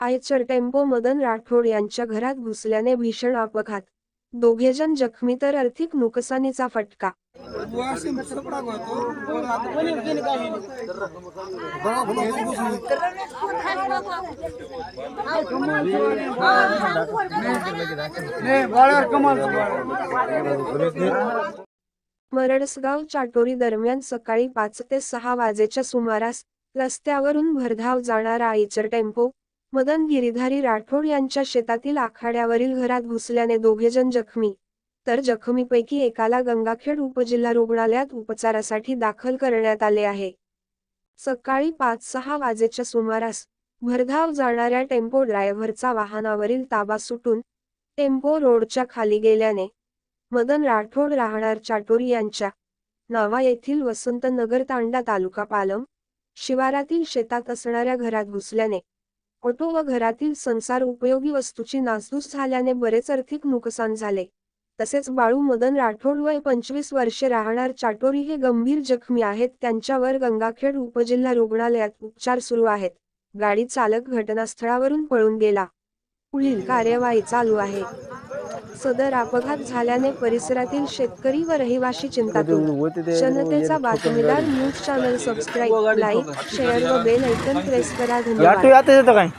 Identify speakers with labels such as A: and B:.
A: Eicher tempo Madan Rathod यांच्या घरात घुसल्याने भीषण अपघात. दोघेजण जखमी तर आर्थिक नुकसानीचा फटका. मरडसगाव चाटोरी दरम्यान सकाळी पाच ते सहा वाजेच्या सुमारास रस्त्यावरून भरधाव जाणारा आईचर टेम्पो मदन गिरीधारी राठोड यांच्या शेतातील आखाड्यावरील घरात घुसल्याने दोघेजण जखमी. तर जखमीपैकी एकाला गंगाखेड उपजिल्हा रुग्णालयात उपचारासाठी दाखल करण्यात आले आहे. सकाळी पाच सहा वाजेच्या सुमारास भरधाव जाणाऱ्या टेम्पो ड्रायव्हरचा वाहनावरील ताबा सुटून टेम्पो रोडच्या खाली गेल्याने मदन राठोड राहणार चाटोरी यांच्या नावा येथील वसंतनगर तांडा तालुका पालम शिवारातील शेतात असणाऱ्या घरात घुसल्याने ऑटो व घरातील संसार उपयोगी वस्तूची नासधूस झाल्याने बरेच आर्थिक नुकसान झाले. तसेच बाळू मदन राठोड वय पंचवीस वर्षे राहणार चाटोरी हे गंभीर जखमी आहेत. त्यांच्यावर गंगाखेड उपजिल्हा रुग्णालयात उपचार सुरू आहेत. गाडी चालक घटनास्थळावरून पळून गेला. पुढील कार्यवाही चालू आहे. सदर अपघात झाल्याने परिसरातील शेतकरी व रहिवाशी चिंतातूर जनतेचा बातमीदार news channel subscribe like share व बेल ऐकन प्रेस करा. धन्यवाद.